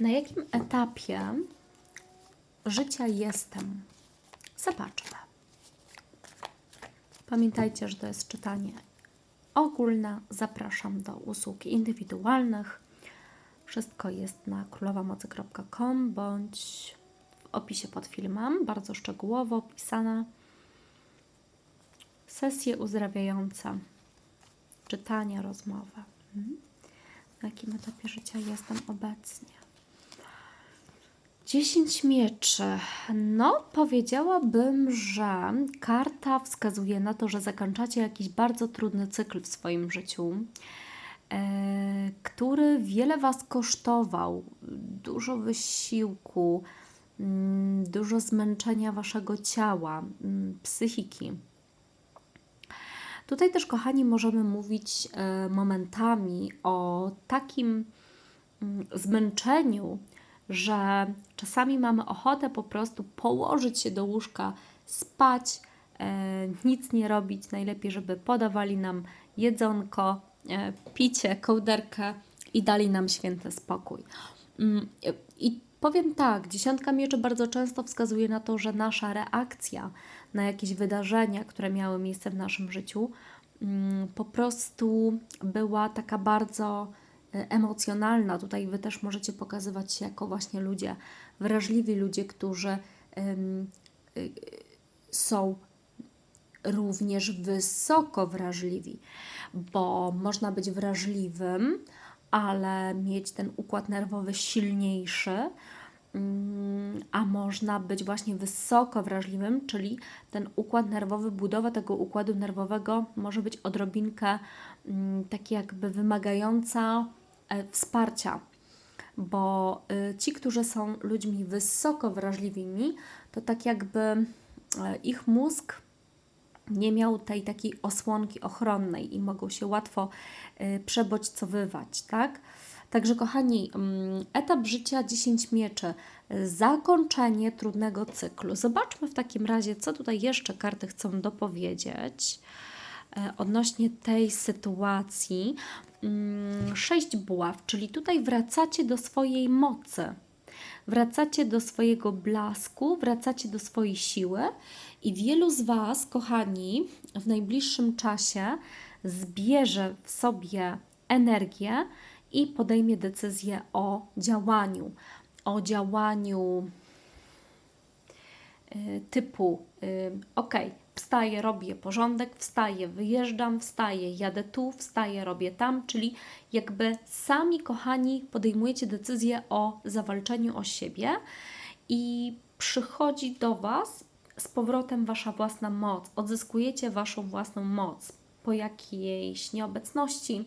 Na jakim etapie życia jestem? Zobaczmy. Pamiętajcie, że to jest czytanie ogólne. Zapraszam do usług indywidualnych. Wszystko jest na królowamocy.com bądź w opisie pod filmem, bardzo szczegółowo opisane. Sesje uzdrawiające, czytania, rozmowy. Mhm. Na jakim etapie życia jestem obecnie? 10 mieczy. No, powiedziałabym, że karta wskazuje na to, że zakończacie jakiś bardzo trudny cykl w swoim życiu, e, który wiele Was kosztował. Dużo wysiłku, mm, dużo zmęczenia Waszego ciała, mm, psychiki. Tutaj też, kochani, możemy mówić e, momentami o takim mm, zmęczeniu, że czasami mamy ochotę po prostu położyć się do łóżka, spać, e, nic nie robić. Najlepiej, żeby podawali nam jedzonko, e, picie, kołderkę i dali nam święty spokój. Mm, I powiem tak, dziesiątka mieczy bardzo często wskazuje na to, że nasza reakcja na jakieś wydarzenia, które miały miejsce w naszym życiu, mm, po prostu była taka bardzo emocjonalna. Tutaj Wy też możecie pokazywać się jako właśnie ludzie, wrażliwi ludzie, którzy y, są również wysoko wrażliwi, bo można być wrażliwym, ale mieć ten układ nerwowy silniejszy, mm, a można być właśnie wysoko wrażliwym, czyli ten układ nerwowy, budowa tego układu nerwowego może być odrobinkę mm, taki jakby wymagająca wsparcia, bo y, ci, którzy są ludźmi wysoko wrażliwymi, to tak jakby e, ich mózg nie miał tej takiej osłonki ochronnej i mogą się łatwo y, przebodźcowywać, tak? Także kochani, mm, etap życia 10 mieczy, zakończenie trudnego cyklu. Zobaczmy w takim razie, co tutaj jeszcze karty chcą dopowiedzieć e, odnośnie tej sytuacji. Mm, Sześć buław, czyli tutaj wracacie do swojej mocy. Wracacie do swojego blasku, wracacie do swojej siły i wielu z Was, kochani, w najbliższym czasie zbierze w sobie energię i podejmie decyzję o działaniu. O działaniu typu y, ok, wstaję, robię porządek, wstaję, wyjeżdżam, wstaję, jadę tu, wstaję, robię tam, czyli jakby sami kochani podejmujecie decyzję o zawalczeniu o siebie i przychodzi do Was z powrotem Wasza własna moc, odzyskujecie Waszą własną moc. Po jakiejś nieobecności,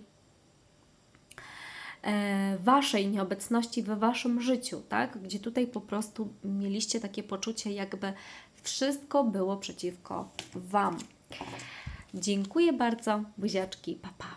waszej nieobecności we waszym życiu, tak? Gdzie tutaj po prostu mieliście takie poczucie, jakby wszystko było przeciwko wam. Dziękuję bardzo, buziaczki, papa. Pa.